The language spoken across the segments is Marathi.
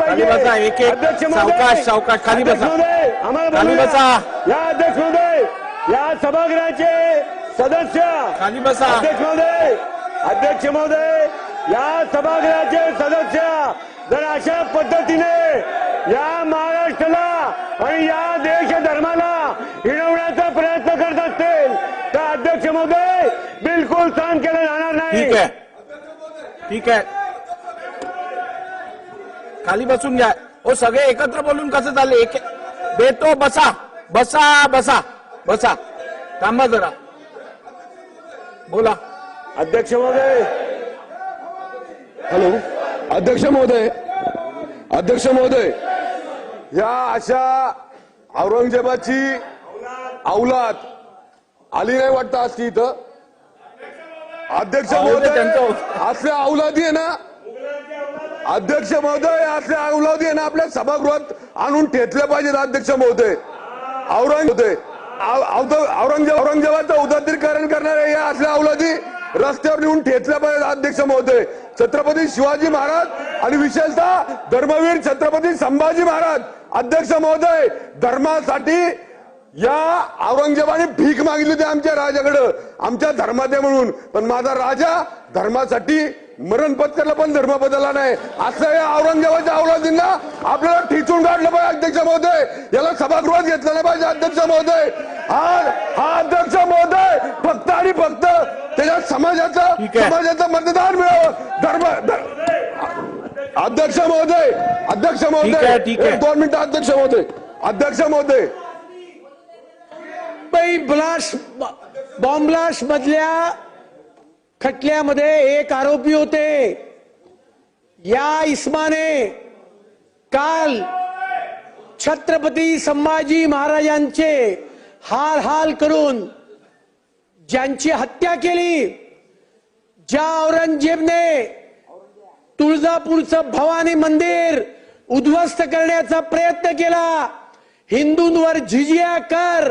खाली बसा एक एक सावकाश सावकाश खाली बसा. खाली. बसा. या अध्यक्ष महोदय या सभागृहाचे सदस्य. खाली बसा. अध्यक्ष महोदय अध्यक्ष महोदय या सभागृहाचे सदस्य. जर अशा पद्धतीने या महाराष्ट्राला आणि या देश धर्माला हिरवण्याचा प्रयत्न करत असतील तर अध्यक्ष महोदय बिलकुल सहन केलं जाणार नाही. ठीक आहे. ठीक आहे. खाली बसून घ्या. ओ सगळे एकत्र बोलून कसं चालले एक देतो बसा. बसा बसा. बसा. थांबा जरा. बोला. अध्यक्ष महोदय. हॅलो. अध्यक्ष महोदय. अध्यक्ष महोदय. या अशा औरंगजेबाची अवलाद आली नाही वाटतं आज ती इथं? अध्यक्ष महोदय त्यांचं- असल्या अवलादी आहे ना? अध्यक्ष महोदय असल्या अवलादी आहे ना आपल्या सभागृहात आणून ठेचल्या पाहिजेत अध्यक्ष महोदय? औरंग होते औरंगजेब औरंगजेबाचं उदात्तीकरण करणाऱ्या या असल्या अवलादी रस्त्यावर नेऊन ठेचल्या पाहिजेत अध्यक्ष महोदय? छत्रपती शिवाजी महाराज आणि विशेषतः धर्मवीर छत्रपती संभाजी महाराज. अध्यक्ष महोदय धर्मासाठी या औरंगजेबाने भीक मागितली होती आमच्या राजाकडं. आमच्या धर्मात म्हणून. पण माझा राजा धर्मासाठी मरण पत्करला पण धर्म बदलला नाही. असं या औरंगजेबाच्या अवलादींना आपल्याला ठिचून काढलं पाहिजे अध्यक्ष महोदय. याला सभागृहात घेतलं नाही पाहिजे अध्यक्ष महोदय. हा हा अध्यक्ष महोदय फक्त आणि फक्त त्याच्या समाजाचं. समाजाचं मतदान मिळावं. धर्म धर- अध्यक्ष महोदय अध्यक्ष महोदय. दोन मिनिटं अध्यक्ष महोदय. अध्यक्ष महोदय. मुंबई ब्लास्ट बॉम्ब्लास्ट मधल्या खटल्यामध्ये एक आरोपी होते. या इस्माने काल छत्रपती संभाजी महाराजांचे हाल हाल करून ज्यांची हत्या केली ज्या औरंगजेबने तुळजापूरचं भवानी मंदिर उद्ध्वस्त करण्याचा प्रयत्न केला हिंदूंवर झिजिया कर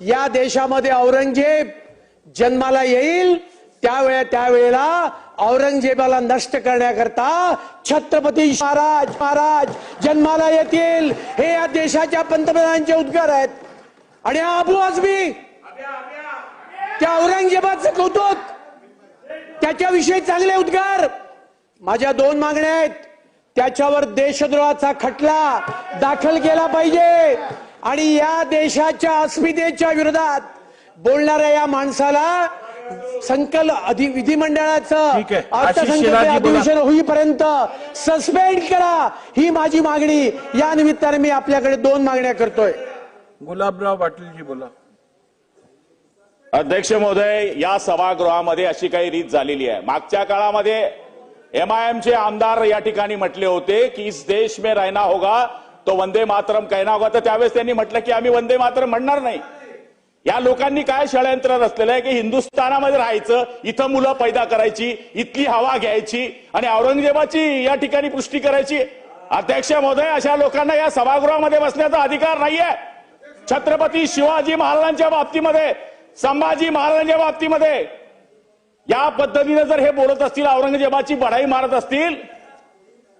या देशामध्ये औरंगजेब जन्माला येईल त्यावेळे त्यावेळेला औरंगजेबाला नष्ट करण्याकरता छत्रपती महाराज महाराज जन्माला येतील. हे या देशाच्या पंतप्रधानांचे उद्गार आहेत. आणि हा अबू आजमी त्या औरंगजेबाचं कौतुक त्याच्याविषयी चांगले उद्गार. माझ्या दोन मागण्या आहेत. त्याच्यावर देशद्रोहाचा खटला दाखल केला पाहिजे. आणि या देशाच्या अस्मितेच्या विरोधात बोलणाऱ्या या माणसाला संकल अधि विधिमंडळाचं अर्थसंकल्प. अधिवेशन होईपर्यंत सस्पेंड करा ही माझी मागणी. या निमित्ताने मी आपल्याकडे दोन मागण्या करतोय. गुलाबराव पाटीलजी बोला. अध्यक्ष महोदय या सभागृहामध्ये अशी काही रीत झालेली आहे. मागच्या काळामध्ये एमआयएमचे आमदार या ठिकाणी म्हटले होते की इस देश में रहना होगा तो वंदे मातरम कहना होगा तर त्यावेळेस त्यांनी म्हटलं की आम्ही वंदे मातरम म्हणणार नाही. या लोकांनी काय षडयंत्र रचलेलं आहे की हिंदुस्थानामध्ये राहायचं इथं मुलं पैदा करायची इथली हवा घ्यायची आणि औरंगजेबाची या ठिकाणी पुष्टी करायची. अध्यक्ष महोदय अशा लोकांना या सभागृहामध्ये बसण्याचा अधिकार नाहीये. छत्रपती शिवाजी महाराजांच्या बाबतीमध्ये संभाजी महाराजांच्या बाबतीमध्ये या पद्धतीने जर हे बोलत असतील औरंगजेबाची बढाई मारत असतील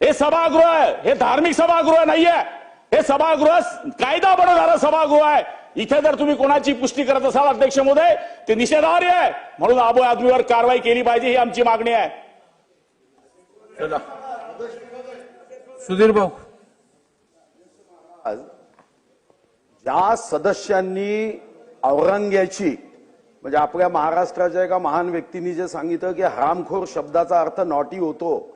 हे सभागृह आहे. हे धार्मिक सभागृह नाहीये. हे सभागृह कायदा बनवणारं सभागृह आहे. इथे जर तुम्ही कोणाची पुष्टी करत असाल अध्यक्ष महोदय ते निषेधार्ह आहे. म्हणून अबू आदमीवर कारवाई केली पाहिजे ही आमची मागणी आहे. चला. सुधीर भाऊ. आज ज्या सदस्यांनी औरंग्याची म्हणजे आपल्या महाराष्ट्राच्या एका महान व्यक्तींनी जे सांगितलं की हरामखोर शब्दाचा अर्थ नॉटी होतो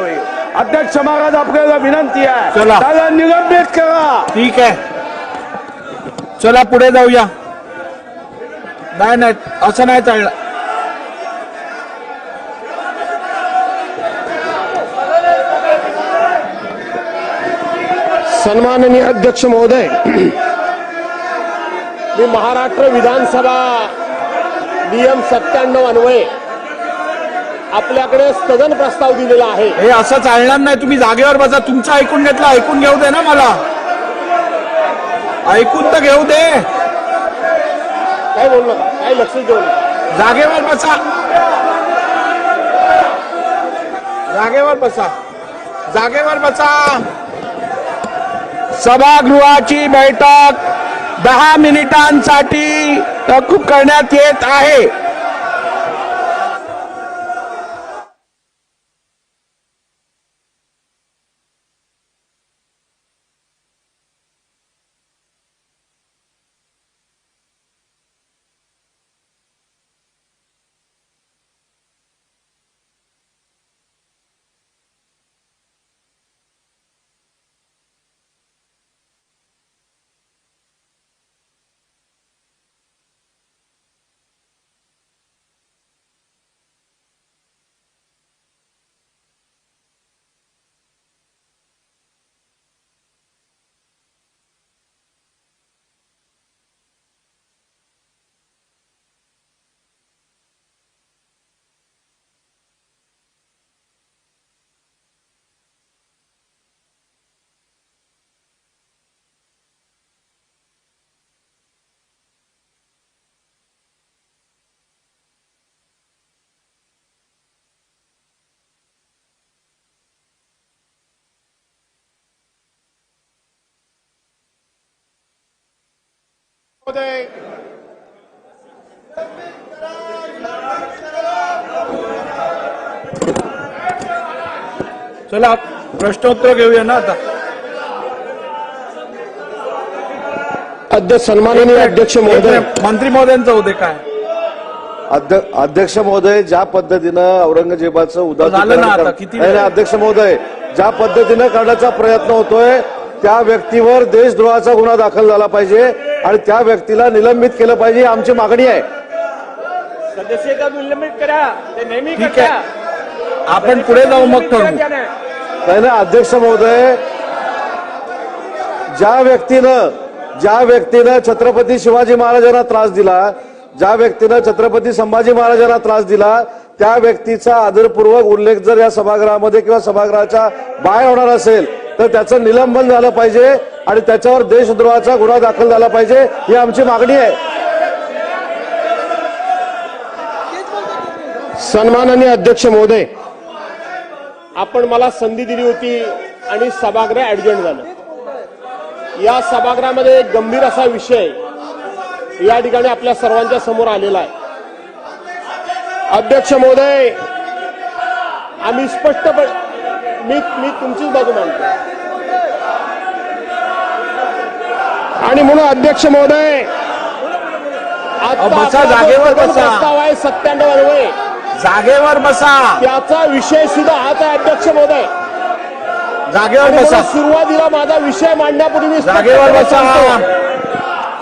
होईल. अध्यक्ष महाराज आपल्याला विनंती आहे. चला. त्याला निलंबित करा. ठीक आहे. चला पुढे जाऊया. नाही नाही असं नाही चाललं सन्माननीय अध्यक्ष महोदय मी महाराष्ट्र विधानसभा नियम सत्त्याण्णव अन्वये आपल्याकडे स्थगन प्रस्ताव दिलेला आहे. हे असं चालणार नाही. तुम्ही जागेवर बसा. तुमचं ऐकून घेतलं. ऐकून घेऊ दे ना मला. ऐकून तर घेऊ दे. काय बोलू नका काय लक्ष देऊ नका जागेवर बसा. जागेवर बसा. जागेवर बसा. सभागृहाची बैठक दहा मिनिटांसाठी तहकूब करण्यात येत आहे. चला प्रश्नोत्तर घेऊया ना आता. अध्यक्ष सन्माननीय अध्यक्ष महोदय. मंत्री महोदयांचं होते काय. अध्य- अध्यक्ष महोदय ज्या पद्धतीनं औरंगजेबाचं झालं उदाहरण आता, किती वेळ? अध्यक्ष महोदय ज्या पद्धतीनं करण्याचा प्रयत्न होतोय त्या व्यक्तीवर देशद्रोहाचा गुन्हा दाखल झाला पाहिजे. आणि त्या व्यक्तीला निलंबित केलं पाहिजे आमची मागणी आहे सदस्यता निलंबित करा ते नेहमी ठीक. आहे आपण पुढे जाऊ मग ठरवू त्याने. नाही ना अध्यक्ष महोदय ज्या व्यक्तीनं ज्या व्यक्तीनं छत्रपती शिवाजी महाराजांना त्रास दिला ज्या व्यक्तीनं छत्रपती संभाजी महाराजांना त्रास दिला त्या व्यक्तीचा आदरपूर्वक उल्लेख जर या सभागृहामध्ये किंवा सभागृहाच्या बाहेर होणार असेल तर त्याचं निलंबन झालं पाहिजे आणि त्याच्यावर देशद्रोहाचा गुन्हा दाखल झाला पाहिजे ही आमची मागणी आहे. सन्माननीय अध्यक्ष महोदय आपण मला संधी दिली होती आणि सभागृह ऍडजंट झालं. या सभागृहामध्ये एक गंभीर असा विषय या ठिकाणी आपल्या सर्वांच्या समोर आलेला आहे. अध्यक्ष महोदय आम्ही स्पष्टपणे मी मी तुमचीच बाजू मांडतो आणि म्हणून अध्यक्ष महोदय आता बसा, जागेवर बसा. प्रस्ताव आहे सत्त्याण्णव अन्वये जागेवर बसा. त्याचा विषय सुद्धा हाच आहे अध्यक्ष महोदय. जागेवर बसा. सुरुवातीला माझा विषय मांडण्यापूर्वी मी जागेवर बसा.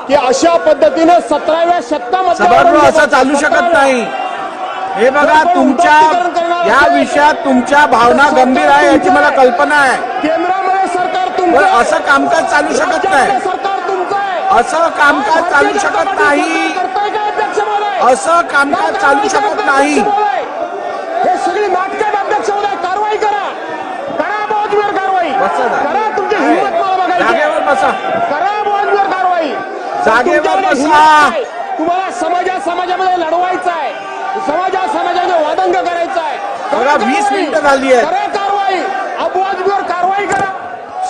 की अशा पद्धतीनं सतराव्या शतकामध्ये सभागृह असं चालू शकत नाही. हे बघा तुमच्या या विषयात तुमच्या भावना गंभीर आहे याची मला कल्पना आहे. केंद्रामध्ये सरकार तुमचं असं कामकाज चालू शकत नाही. असं कामकाज चालू शकत नाही असं कामकाज चालू शकत नाही हे सगळी नाटक अध्यक्ष महोदय कारवाई करा करा बोजवीर कारवाई. करा तुमची हिंमत मला बघायची आहे. जागेवर बसा करा बोजवीर कारवाई जागेवर बसा. आहे. तुम्हाला समाजा समाजामध्ये लढवायचं आहे समाजा समाजामध्ये वादंग करायचं आहे बघा, वीस. मिनिटं झाली आहेत. करा कारवाई अबोजवीर कारवाई करा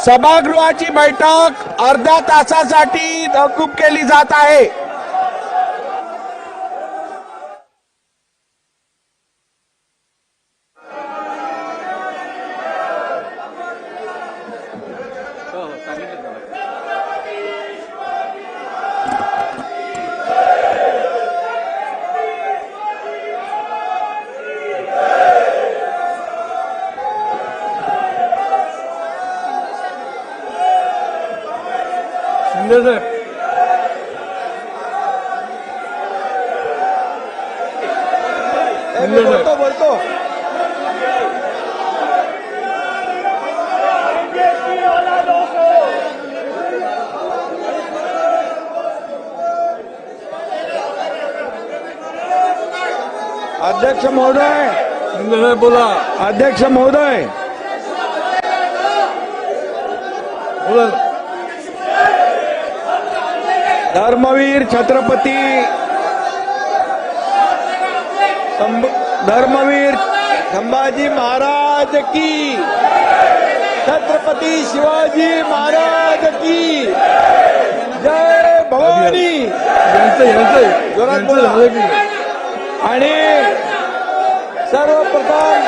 सभागृहाची बैठक अर्ध्या तासासाठी तहकूब केली जात आहे. शिंदे साहेब साहेब बोलतो अध्यक्ष महोदय बोला अध्यक्ष महोदय बोला धर्मवीर छत्रपती धर्मवीर संभाजी महाराज की छत्रपती शिवाजी महाराज की जय भवानी जोरात बोला. झालं की नाही? आणि सर्वप्रथम?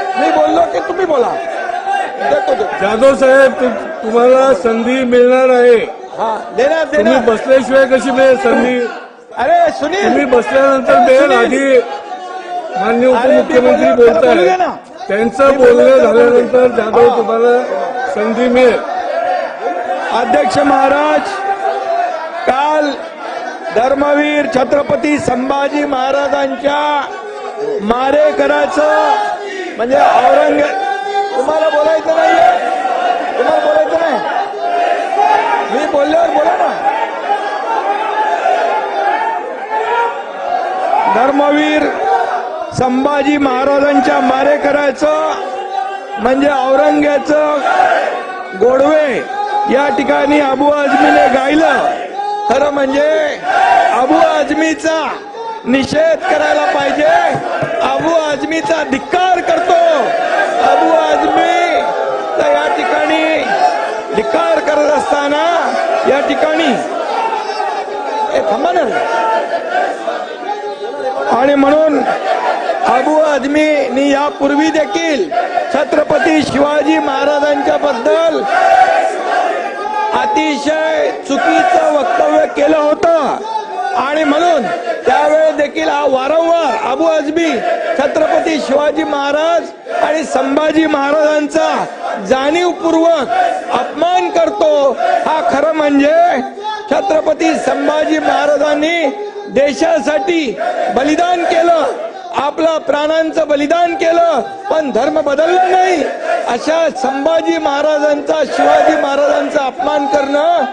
मी बोललो की तुम्ही बोला. देतो. जाधव साहेब तुम्हाला संधी मिळणार आहे. हा देणार तुम्ही देणार बसल्याशिवाय कशी मिळेल संधी? अरे सुनील. तुम्ही बसल्यानंतर मिळेल आधी. मान्य उपमुख्यमंत्री बोललो, बोलत बोलू दे ना. आहेत त्यांचं बोलणं. झाल्यानंतर जाधव. तुम्हाला संधी मिळेल. अध्यक्ष महाराज काल धर्मवीर छत्रपती संभाजी महाराजांच्या मारेकराचं म्हणजे औरंग तुम्हाला बोलायचं नाही तुम्हाला बोलायचं नाही? मी बोलल्यावर बोला ना. धर्मवीर संभाजी महाराजांच्या मारेकऱ्याचं म्हणजे औरंग्याचं गोडवे या ठिकाणी अबू आझमीने गायलं. खरं म्हणजे अबू आझमीचा निषेध करायला पाहिजे. अबू आझमीचा धिक्कार करतो. अबू आजमी तर या ठिकाणी धिक्कार करत असताना या ठिकाणी थांबा ना. आणि म्हणून अबू आझमीनी यापूर्वी देखील छत्रपती शिवाजी महाराजांच्या बद्दल अतिशय चुकीचं वक्तव्य केलं होतं. आणि म्हणून त्यावेळेस देखील हा वारंवार अबू आझमी छत्रपती शिवाजी महाराज आणि संभाजी महाराजांचा जाणीवपूर्वक अपमान करतो हा खरं म्हणजे छत्रपती संभाजी महाराजांनी देशासाठी बलिदान केलं आपला प्राणांचं बलिदान केलं पण धर्म बदलला नाही. अशा संभाजी महाराजांचा शिवाजी महाराजांचा अपमान करणं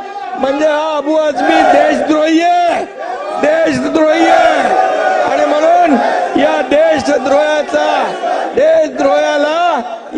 म्हणजे हा अबू आजमी देशद्रोही आहे देशद्रोही आहे आणि म्हणून या देशद्रोहाचा देशद्रोहाला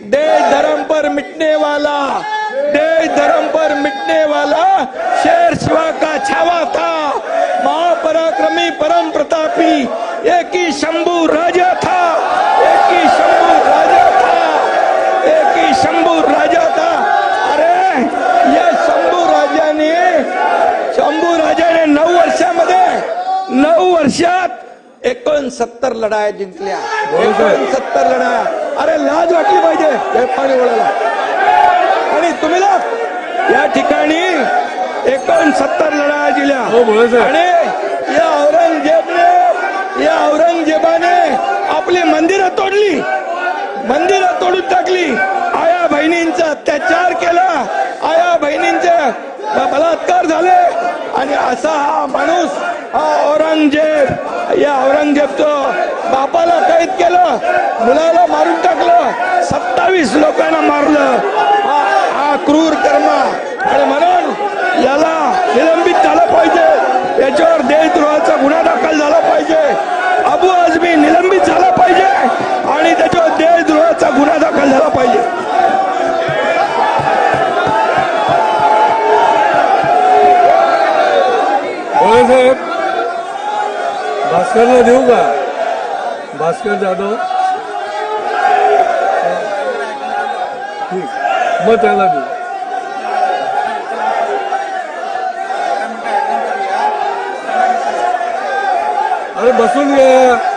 देश धर्म पर मिटने वाला देश धर्म पर मिटने वाला शेर शिवा का छावा था। महापराक्रमी परम प्रतापी एक ही शंभू राजा था एक ही शंभू राजा था एक ही शंभू राजा था। अरे या शंभू राजाने शंभू राजाने नऊ वर्षामध्ये नऊ वर्षात एकोणसत्तर लढाया जिंकल्या एकोणसत्तर लढाया. अरे लाज वाटली पाहिजे. हे पाणी वळायला. आणि तुम्ही ना या ठिकाणी एकोणसत्तर लढाया दिल्या आणि या औरंगजेबने या औरंगजेबाने आपली मंदिरं तोडली. मंदिरं तोडून टाकली. आया बहिणींचा अत्याचार केला. आया बहिणींचे बलात्कार झाले. आणि असा हा हा औरंगजेब या औरंगजेबचं बापाला कैद केलं मुलाला मारून टाकलं सत्तावीस लोकांना मारलं. हा क्रूर कर्म. आणि म्हणून याला निलंबित झालं पाहिजे. याच्यावर देशद्रोहाचा गुन्हा दाखल झाला पाहिजे अबू आझमी निलंबित झाला पाहिजे आणि त्याच्यावर देशद्रोहाचा गुन्हा दाखल झाला पाहिजे साहेब भास्करला देऊ का? भास्कर जाधव. ठीक. मग त्याला देऊ. अरे बसून घ्या